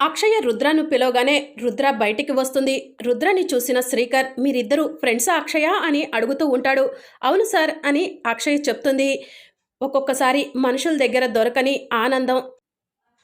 అక్షయ రుద్రను పిలవగానే రుద్ర బయటికి వస్తుంది. రుద్రని చూసిన శ్రీకర్ మీరిద్దరూ ఫ్రెండ్సా అక్షయ? అని అడుగుతూ ఉంటాడు. అవును సార్ అని అక్షయ్ చెప్తుంది. ఒక్కొక్కసారి మనుషుల దగ్గర దొరకని ఆనందం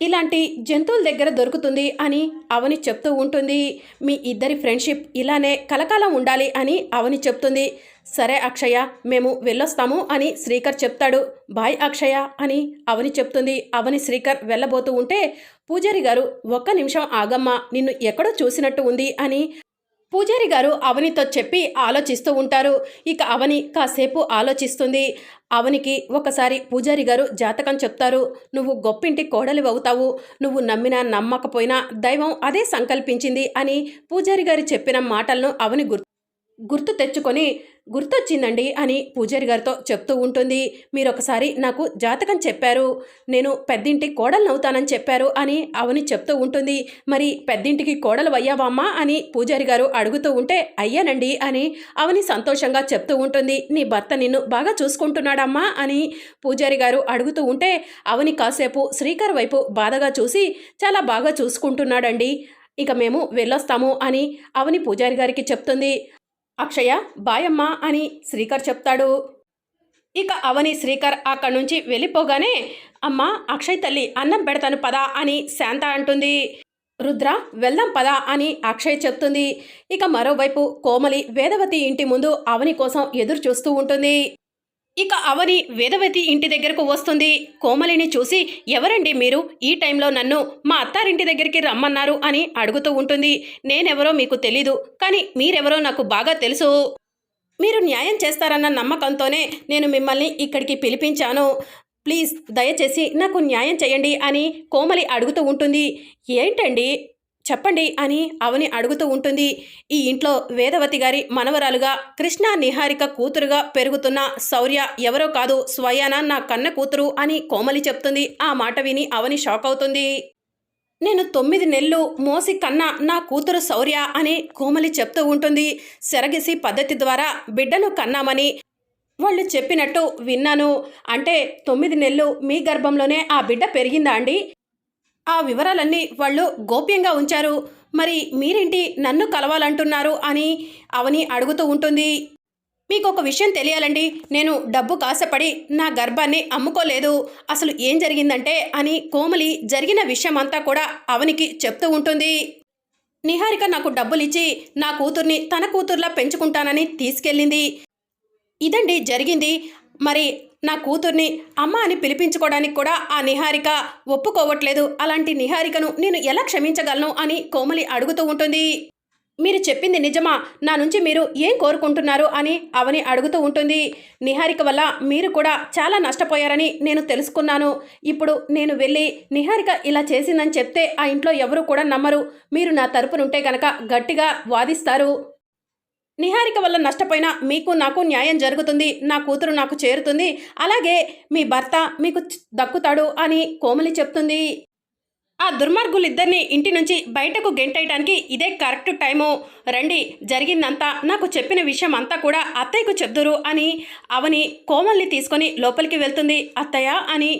ఇలాంటి జంతువుల దగ్గర దొరుకుతుంది అని అవని చెప్తూ ఉంటుంది. మీ ఇద్దరి ఫ్రెండ్షిప్ ఇలానే కలకాలం ఉండాలి అని అవని చెప్తుంది. సరే అక్షయ మేము వెళ్ళొస్తాము అని శ్రీకర్ చెప్తాడు. బాయ్ అక్షయ అని అవని చెప్తుంది. అవని శ్రీకర్ వెళ్ళబోతూ ఉంటే పూజారి గారు ఒక్క నిమిషం ఆగమ్మా నిన్ను ఎక్కడో చూసినట్టు ఉంది అని పూజారి గారు అవనితో చెప్పి ఆలోచిస్తూ ఉంటారు. ఇక అవని కాసేపు ఆలోచిస్తుంది. అవనికి ఒకసారి పూజారి గారు జాతకం చెప్తారు. నువ్వు గొప్పింటి కోడలి అవుతావు నువ్వు నమ్మినా నమ్మకపోయినా దైవం అదే సంకల్పించింది అని పూజారి గారు చెప్పిన మాటలను అవని గుర్తు గుర్తు తెచ్చుకొని గుర్తొచ్చిందండి అని పూజారి గారితో చెప్తూ ఉంటుంది. మీరు ఒకసారి నాకు జాతకం చెప్పారు. నేను పెద్దింటి కోడలు అవుతానని చెప్పారు అని అవని చెప్తూ ఉంటుంది. మరి పెద్దింటికి కోడలు అయ్యావమ్మా అని పూజారి గారు అడుగుతూ ఉంటే అయ్యానండి అని అవని సంతోషంగా చెప్తూ ఉంటుంది. నీ భర్త నిన్ను బాగా చూసుకుంటున్నాడమ్మా అని పూజారి గారు అడుగుతూ ఉంటే అవని కాసేపు శ్రీకర్ వైపు బాధగా చూసి చాలా బాగా చూసుకుంటున్నాడండి. ఇక మేము వెళ్ళొస్తాము అని అవని పూజారి గారికి చెప్తుంది. అక్షయ బాయమ్మ అని శ్రీకర్ చెప్తాడు. ఇక అవని శ్రీకర్ అక్కడి నుంచి వెళ్ళిపోగానే అమ్మ అక్షయ్ తల్లి అన్నం పెడతాను పదా అని శాంత అంటుంది. రుద్ర వెళ్దాం పదా అని అక్షయ్ చెప్తుంది. ఇక మరోవైపు కోమలి వేదవతి ఇంటి ముందు అవని కోసం ఎదురు చూస్తూ ఉంటుంది. ఇక అవని వేదవతి ఇంటి దగ్గరకు వస్తుంది. కోమలిని చూసి ఎవరండి మీరు? ఈ టైంలో నన్ను మా అత్తారింటి దగ్గరికి రమ్మన్నారు అని అడుగుతూ ఉంటుంది. నేనెవరో మీకు తెలీదు కానీ మీరెవరో నాకు బాగా తెలుసు. మీరు న్యాయం చేస్తారన్న నమ్మకంతోనే నేను మిమ్మల్ని ఇక్కడికి పిలిపించాను. ప్లీజ్ దయచేసి నాకు న్యాయం చేయండి అని కోమలి అడుగుతూ ఉంటుంది. ఏంటండి? చెప్పండి అని అవని అడుగుతూ ఉంటుంది. ఈ ఇంట్లో వేదవతి గారి మనవరాలుగా కృష్ణ నిహారిక కూతురుగా పెరుగుతున్న శౌర్య ఎవరో కాదు స్వయాన నా కన్న కూతురు అని కోమలి చెప్తుంది. ఆ మాట విని అవని షాక్ అవుతుంది. నేను తొమ్మిది నెలలు మోసి కన్న నా కూతురు శౌర్య అని కోమలి చెప్తూ ఉంటుంది. సెరగిసి పద్ధతి ద్వారా బిడ్డను కన్నామని వాళ్ళు చెప్పినట్టు విన్నాను. అంటే తొమ్మిది నెలలు మీ గర్భంలోనే ఆ బిడ్డ పెరిగిందా అండి? ఆ వివరాలన్నీ వాళ్ళు గోప్యంగా ఉంచారు. మరి మీరేంటి నన్ను కలవాలంటున్నారు అని అవని అడుగుతూ ఉంటుంది. మీకు ఒక విషయం తెలియాలండి. నేను డబ్బు కాసపడి నా గర్భాన్ని అమ్ముకోలేదు. అసలు ఏం జరిగిందంటే అని కోమలి జరిగిన విషయం అంతా కూడా అవనికి చెప్తూ ఉంటుంది. నిహారిక నాకు డబ్బులిచ్చి నా కూతుర్ని తన కూతుర్లా పెంచుకుంటానని తీసుకెళ్ళింది. ఇదండి జరిగింది. మరి నా కూతుర్ని అమ్మ అని పిలిపించుకోవడానికి కూడా ఆ నిహారిక ఒప్పుకోవట్లేదు. అలాంటి నిహారికను నేను ఎలా క్షమించగలను అని కోమలి అడుగుతూ ఉంటుంది. మీరు చెప్పింది నిజమా? నా నుంచి మీరు ఏం కోరుకుంటున్నారు అని అవని అడుగుతూ ఉంటుంది. నిహారిక వల్ల మీరు కూడా చాలా నష్టపోయారని నేను తెలుసుకున్నాను. ఇప్పుడు నేను వెళ్ళి నిహారిక ఇలా చేసిందని చెప్తే ఆ ఇంట్లో ఎవరు కూడా నమ్మరు. మీరు నా తరపునుంటే గనక గట్టిగా వాదిస్తారు. నిహారిక వల్ల నష్టపోయినా మీకు నాకు న్యాయం జరుగుతుంది నా కూతురు నాకు చేరుతుంది అలాగే మీ భర్త మీకు దక్కుతాడు అని కోమలి చెప్తుంది. ఆ దుర్మార్గులిద్దరిని ఇంటి నుంచి బయటకు గెంటేయడానికి ఇదే కరెక్ట్ టైము. రండి జరిగిందంతా నాకు చెప్పిన విషయం అంతా కూడా అత్తయ్యకు చెప్దురు అని అవని కోమల్ని తీసుకొని లోపలికి వెళ్తుంది. అత్తయ్య అని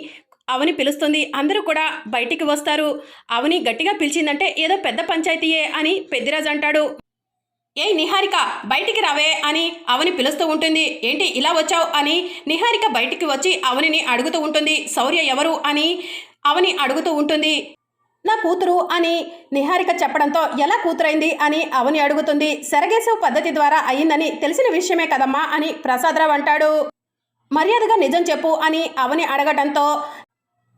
అవని పిలుస్తుంది. అందరూ కూడా బయటికి వస్తారు. అవని గట్టిగా పిలిచిందంటే ఏదో పెద్ద పంచాయతీయే అని పెద్దిరాజు అంటాడు. ఏయ్ నిహారిక బయటికి రావే అని అవని పిలుస్తూ ఉంటుంది. ఏంటి ఇలా వచ్చావు అని నిహారిక బయటికి వచ్చి అవనిని అడుగుతూ ఉంటుంది. శౌర్య ఎవరు అని అవని అడుగుతూ ఉంటుంది. నా కూతురు అని నిహారిక చెప్పడంతో ఎలా కూతురైంది అని అవని అడుగుతుంది. సెరగేసవ్ పద్ధతి ద్వారా అయిందని తెలిసిన విషయమే కదమ్మా అని ప్రసాదరావు అంటాడు. మర్యాదగా నిజం చెప్పు అని అవని అడగటంతో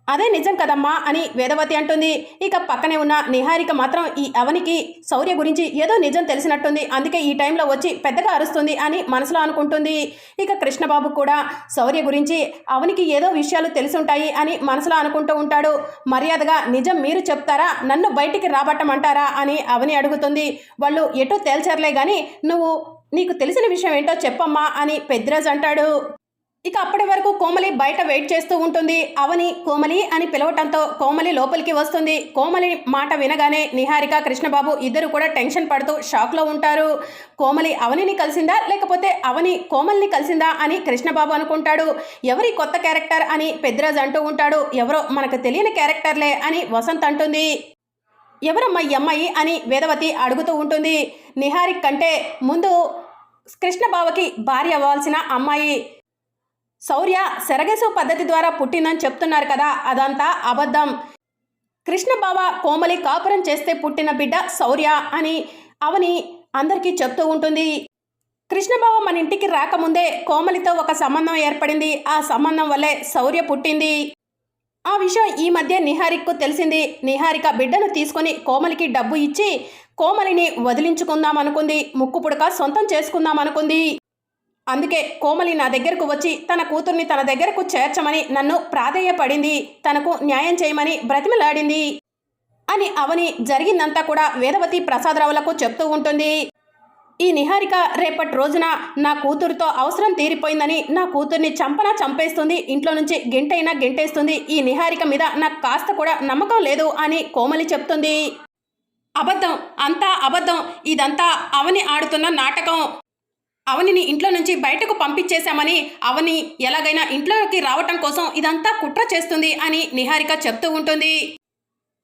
అదే నిజం కదమ్మా అని వేదవతి అంటుంది. ఇక పక్కనే ఉన్న నిహారిక మాత్రం ఈ అవనికి శౌర్య గురించి ఏదో నిజం తెలిసినట్టుంది. అందుకే ఈ టైంలో వచ్చి పెద్దగా అరుస్తుంది అని మనసులో అనుకుంటుంది. ఇక కృష్ణబాబు కూడా శౌర్య గురించి అవనికి ఏదో విషయాలు తెలిసి ఉంటాయి అని మనసులో అనుకుంటూ ఉంటాడు. మర్యాదగా నిజం మీరు చెప్తారా? నన్ను బయటికి రాబట్టమంటారా? అని అవని అడుగుతుంది. వాళ్ళు ఎటు తేల్చర్లే కానీ నువ్వు నీకు తెలిసిన విషయం ఏంటో చెప్పమ్మా అని పెద్దిరాజు అంటాడు. ఇక అప్పటి వరకు కోమలి బయట వెయిట్ చేస్తూ ఉంటుంది. అవని కోమలి అని పిలవటంతో కోమలి లోపలికి వస్తుంది. కోమలి మాట వినగానే నిహారిక కృష్ణబాబు ఇద్దరు కూడా టెన్షన్ పడుతూ షాక్లో ఉంటారు. కోమలి అవనిని కలిసిందా? లేకపోతే అవని కోమల్ని కలిసిందా అని కృష్ణబాబు అనుకుంటాడు. ఎవరి కొత్త క్యారెక్టర్ అని పెద్దిరాజు అంటూ ఉంటాడు. ఎవరో మనకు తెలియని క్యారెక్టర్లే అని వసంత్ అంటుంది. ఎవరమ్మా ఈ అమ్మాయి అని వేదవతి అడుగుతూ ఉంటుంది. నిహారిక్ కంటే ముందు కృష్ణబాబుకి భార్య అవ్వాల్సిన అమ్మాయి శౌర్య సెరగేసు పద్ధతి ద్వారా పుట్టిందని చెప్తున్నారు కదా అదంతా అబద్ధం. కృష్ణబావ కోమలి కాపురం చేస్తే పుట్టిన బిడ్డ శౌర్య అని అవని అందరికీ చెప్తూ ఉంటుంది. కృష్ణబావ మన ఇంటికి రాకముందే కోమలితో ఒక సంబంధం ఏర్పడింది. ఆ సంబంధం వల్లే శౌర్య పుట్టింది. ఆ విషయం ఈ మధ్య నిహారిక్కు తెలిసింది. నిహారిక బిడ్డను తీసుకొని కోమలికి డబ్బు ఇచ్చి కోమలిని వదిలించుకుందాం అనుకుంది ముక్కు పుడక సొంతం చేసుకుందాం అనుకుంది అందుకే కోమలి నా దగ్గరకు వచ్చి తన కూతుర్ని తన దగ్గరకు చేర్చమని నన్ను ప్రాధేయపడింది. తనకు న్యాయం చేయమని బ్రతిమలాడింది. అని అవని జరిగిందంతా కూడా వేదవతి ప్రసాదరావులకు చెప్తూ ఉంటుంది. ఈ నిహారిక రేపటి రోజున నా కూతురుతో అవసరం తీరిపోయిందని నా కూతుర్ని చంపనా చంపేస్తుంది ఇంట్లో నుంచి గెంటైనా గెంటేస్తుంది ఈ నిహారిక మీద నాకు కాస్త కూడా నమ్మకం లేదు అని కోమలి చెప్తుంది. అబద్ధం అంతా అబద్ధం ఇదంతా అవని ఆడుతున్న నాటకం. అవనిని ఇంట్లో నుంచి బయటకు పంపించేశామని అవని ఎలాగైనా ఇంట్లోకి రావటం కోసం ఇదంతా కుట్ర చేస్తుంది అని నిహారిక చెప్తూ ఉంటుంది.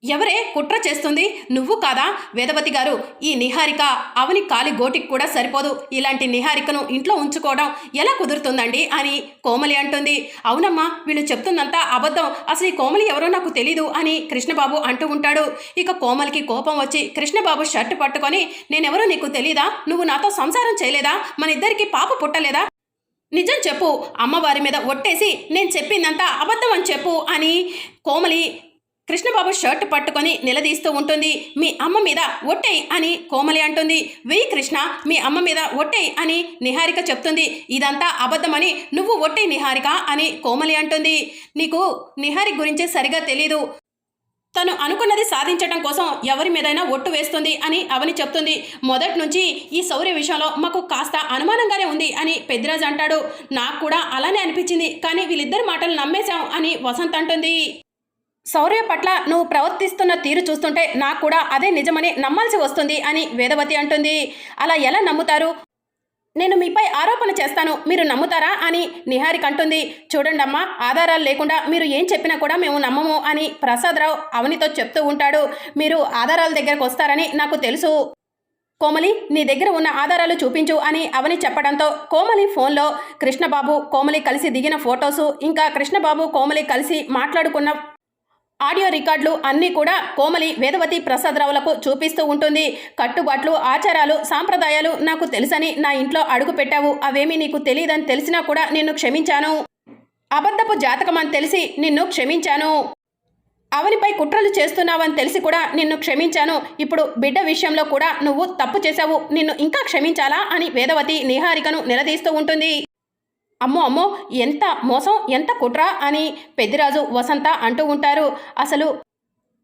ఎవరే కుట్ర చేస్తుంది? నువ్వు కాదా? వేదవతి గారు ఈ నిహారిక అవని కాలి గోటికి కూడా సరిపోదు. ఇలాంటి నిహారికను ఇంట్లో ఉంచుకోవడం ఎలా కుదురుతుందండి అని కోమలి అంటుంది. అవునమ్మా వీళ్ళు చెప్తుందంతా అబద్ధం. అసలు ఈ కోమలి ఎవరో నాకు తెలీదు అని కృష్ణబాబు అంటూ ఉంటాడు. ఇక కోమలికి కోపం వచ్చి కృష్ణబాబు షర్ట్ పట్టుకొని నేనెవరో నీకు తెలీదా? నువ్వు నాతో సంసారం చేయలేదా? మన ఇద్దరికి పాప పుట్టలేదా? నిజం చెప్పు. అమ్మవారి మీద ఒట్టేసి నేను చెప్పిందంతా అబద్ధం అని చెప్పు అని కోమలి కృష్ణబాబు షర్ట్ పట్టుకొని నిలదీస్తూ ఉంటుంది. మీ అమ్మ మీద ఒట్టేయ్ అని కోమలి అంటుంది. వెయ్యి కృష్ణ మీ అమ్మ మీద ఒట్టేయ్ అని నిహారిక చెప్తుంది. ఇదంతా అబద్ధమని నువ్వు ఒట్టేయ్ నిహారిక అని కోమలి అంటుంది. నీకు నిహారిక గురించి సరిగా తెలీదు. తను అనుకున్నది సాధించడం కోసం ఎవరి మీదైనా ఒట్టు వేస్తుంది అని అవని చెప్తుంది. మొదటి నుంచి ఈ శౌర్య విషయంలో మాకు కాస్త అనుమానంగానే ఉంది అని పెద్దిరాజు అంటాడు. నాకు కూడా అలానే అనిపించింది కానీ వీళ్ళిద్దరి మాటలు నమ్మేశాం అని వసంత్ అంటుంది. శౌర్య పట్ల నువ్వు ప్రవర్తిస్తున్న తీరు చూస్తుంటే నాకు కూడా అదే నిజమని నమ్మాల్సి వస్తుంది అని వేదవతి అంటుంది. అలా ఎలా నమ్ముతారు? నేను మీపై ఆరోపణ చేస్తాను. మీరు నమ్ముతారా అని నిహారిక అంటుంది. చూడండమ్మా ఆధారాలు లేకుండా మీరు ఏం చెప్పినా కూడా మేము నమ్మము అని ప్రసాదరావు అవనితో చెప్తూ ఉంటాడు. మీరు ఆధారాల దగ్గరకు వస్తారని నాకు తెలుసు. కోమలి నీ దగ్గర ఉన్న ఆధారాలు చూపించు అని అవని చెప్పడంతో కోమలి ఫోన్లో కృష్ణబాబు కోమలి కలిసి దిగిన ఫొటోసు ఇంకా కృష్ణబాబు కోమలి కలిసి మాట్లాడుకున్న ఆడియో రికార్డులు అన్నీ కూడా కోమలి వేదవతి ప్రసాదరావులకు చూపిస్తూ ఉంటుంది. కట్టుబాట్లు ఆచారాలు సాంప్రదాయాలు నాకు తెలుసని నా ఇంట్లో అడుగు పెట్టావు. అవేమీ నీకు తెలియదని తెలిసినా కూడా నిన్ను క్షమించాను. అబద్ధపు జాతకం అని తెలిసి నిన్ను క్షమించాను. అవనిపై కుట్రలు చేస్తున్నావని తెలిసి కూడా నిన్ను క్షమించాను. ఇప్పుడు బిడ్డ విషయంలో కూడా నువ్వు తప్పు చేశావు. నిన్ను ఇంకా క్షమించాలా అని వేదవతి నిహారికను నిలదీస్తూ ఉంటుంది. అమ్మో అమ్మో ఎంత మోసం ఎంత కుట్ర అని పెద్దిరాజు వసంత అంటూ ఉంటారు. అసలు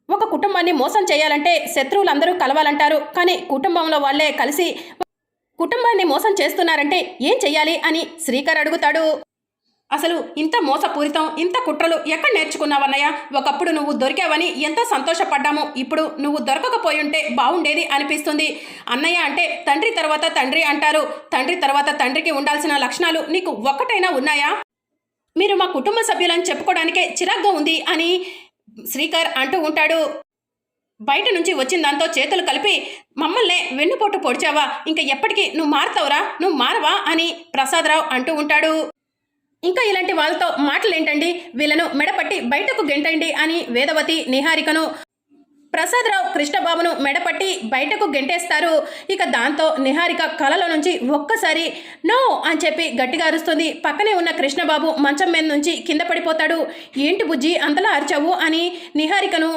ఒక కుటుంబాన్ని మోసం చేయాలంటే శత్రువులందరూ కలవాలంటారు. కానీ కుటుంబంలో వాళ్ళే కలిసి కుటుంబాన్ని మోసం చేస్తున్నారంటే ఏం చెయ్యాలి అని శ్రీకర్ అడుగుతాడు. అసలు ఇంత మోసపూరితం ఇంత కుట్రలు ఎక్కడ నేర్చుకున్నావన్నయ్య ఒకప్పుడు నువ్వు దొరికావని ఎంతో సంతోషపడ్డాము ఇప్పుడు నువ్వు దొరకకపోయి ఉంటే బాగుండేది అనిపిస్తుంది. అన్నయ్య అంటే తండ్రి తర్వాత తండ్రి అంటారు. తండ్రి తర్వాత తండ్రికి ఉండాల్సిన లక్షణాలు నీకు ఒక్కటైనా ఉన్నాయా? మీరు మా కుటుంబ సభ్యులని చెప్పుకోవడానికే చిరాగ్గా ఉంది అని శ్రీకర్ అంటూ ఉంటాడు. బయట నుంచి వచ్చిన దాంతో చేతులు కలిపి మమ్మల్నే వెన్నుపోటు పొడిచావా? ఇంకా ఎప్పటికీ నువ్వు మారతావురా? నువ్వు మారవా? అని ప్రసాదరావు అంటూ ఉంటాడు. ఇంకా ఇలాంటి వాళ్ళతో మాటలేంటండి? వీళ్ళను మెడపట్టి బయటకు గెంటండి అని వేదవతి నిహారికను ప్రసాదరావు కృష్ణబాబును మెడపట్టి బయటకు గెంటేస్తారు. ఇక దాంతో నిహారిక కలలో నుంచి ఒక్కసారి నో అని చెప్పి గట్టిగా అరుస్తుంది. పక్కనే ఉన్న కృష్ణబాబు మంచం మీద నుంచి కింద పడిపోతాడు. ఏంటి బుజ్జి అంతలా అరిచావు? అని నిహారికను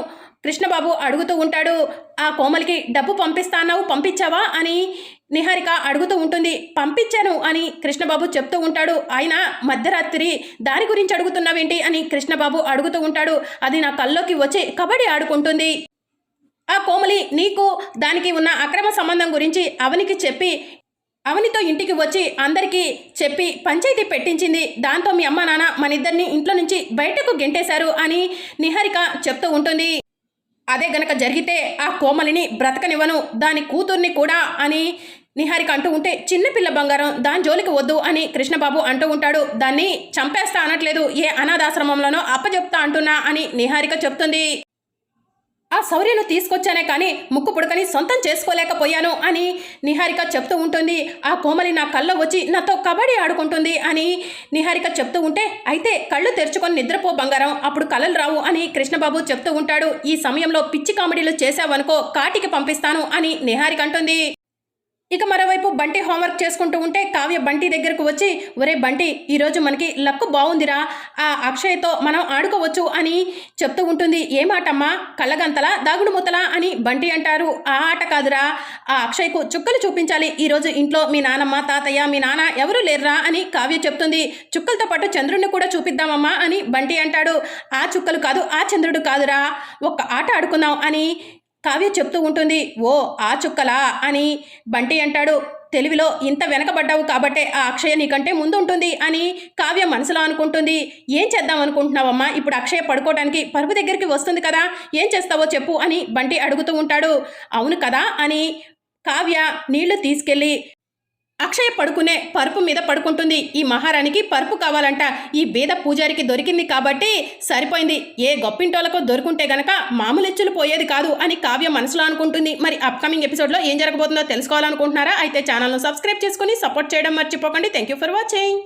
కృష్ణబాబు అడుగుతూ ఉంటాడు ఆ కోమలికి డబ్బు పంపిస్తాన్నావు పంపించావా? అని నిహారిక అడుగుతూ ఉంటుంది. పంపించాను అని కృష్ణబాబు చెప్తూ ఉంటాడు. ఆయన మధ్యరాత్రి దాని గురించి అడుగుతున్నావేంటి? అని కృష్ణబాబు అడుగుతూ ఉంటాడు. అది నా కల్లోకి వచ్చి కబడ్డీ ఆడుకుంటుంది. ఆ కోమలి నీకు దానికి ఉన్న అక్రమ సంబంధం గురించి అవనికి చెప్పి అవనితో ఇంటికి వచ్చి అందరికీ చెప్పి పంచాయతీ పెట్టించింది. దాంతో మీ అమ్మ నాన్న మన ఇద్దరిని ఇంట్లో నుంచి బయటకు గెంటేశారు అని నిహారిక చెప్తూ ఉంటుంది. అదే గనక జరిగితే ఆ కోమలిని బ్రతకనివ్వను దాని కూతుర్ని కూడా అని నిహారిక అంటూ ఉంటే చిన్నపిల్ల బంగారం దాని జోలికి వద్దు అని కృష్ణబాబు అంటూ ఉంటాడు. దాన్ని చంపేస్తా అనట్లేదు ఏ అనాథాశ్రమంలోనో అప్పచెప్తా అంటున్నా అని నిహారిక చెప్తుంది. ఆ శౌర్యను తీసుకొచ్చానే కానీ ముక్కు పుడకని సొంతం చేసుకోలేకపోయాను అని నిహారిక చెప్తూ ఉంటుంది. ఆ కోమలి నా కళ్ళ వచ్చి నాతో కబడ్డీ ఆడుకుంటుంది అని నిహారిక చెప్తూ ఉంటే అయితే కళ్ళు తెరుచుకొని నిద్రపో బంగారం అప్పుడు కలలు రావు అని కృష్ణబాబు చెప్తూ ఉంటాడు. ఈ సమయంలో పిచ్చి కామెడీలు చేశావనుకో కాటికి పంపిస్తాను అని నిహారిక అంటుంది. ఇక మరోవైపు బంటి హోంవర్క్ చేసుకుంటూ ఉంటే కావ్య బంటి దగ్గరకు వచ్చి ఒరే బంటి ఈరోజు మనకి లక్కు బాగుందిరా ఆ అక్షయ్తో మనం ఆడుకోవచ్చు అని చెప్తూ ఉంటుంది. ఏమాటమ్మా కళ్ళగంతలా? దాగుడు మూతలా? అని బంటి అంటారు. ఆ ఆట కాదురా. ఆ అక్షయ్కు చుక్కలు చూపించాలి. ఈరోజు ఇంట్లో మీ నానమ్మ తాతయ్య మీ నాన్న ఎవరు లేర్రా అని కావ్య చెప్తుంది. చుక్కలతో పాటు చంద్రుడిని కూడా చూపిద్దామమ్మా అని బంటి అంటాడు. ఆ చుక్కలు కాదు ఆ చంద్రుడు కాదురా. ఒక్క ఆట ఆడుకుందాం అని కావ్య చెప్తూ ఉంటుంది ఓ ఆ చుక్కలా అని బంటి అంటాడు. తెలివిలో ఇంత వెనకబడ్డావు కాబట్టే ఆ అక్షయ నీకంటే ముందు ఉంటుంది అని కావ్య మనసులో అనుకుంటుంది. ఏం చేద్దాం అనుకుంటున్నావమ్మా? ఇప్పుడు అక్షయ పడుకోవడానికి పరుపు దగ్గరికి వస్తుంది కదా ఏం చేస్తావో చెప్పు అని బంటి అడుగుతూ ఉంటాడు. అవును కదా అని కావ్య నీళ్ళు తీసుకెళ్ళి అక్షయ పడుకునే పరుపు మీద పడుకుంటుంది. ఈ మహారాణికి పరుపు కావాలంట. ఈ బీద పూజారికి దొరికింది కాబట్టి సరిపోయింది. ఏ గొప్పింటోలకు దొరుకుంటే గనక మామూలెచ్చులు పోయేది కాదు అని కావ్య మనసులో అనుకుంటుంది. మరి అప్కమింగ్ ఎపిసోడ్లో ఏం జరగబోతుందో తెలుసుకోవాలనుకుంటున్నారా? అయితే ఛానల్ను సబ్స్క్రైబ్ చేసుకుని సపోర్ట్ చేయడం మర్చిపోకండి. Thank you for watching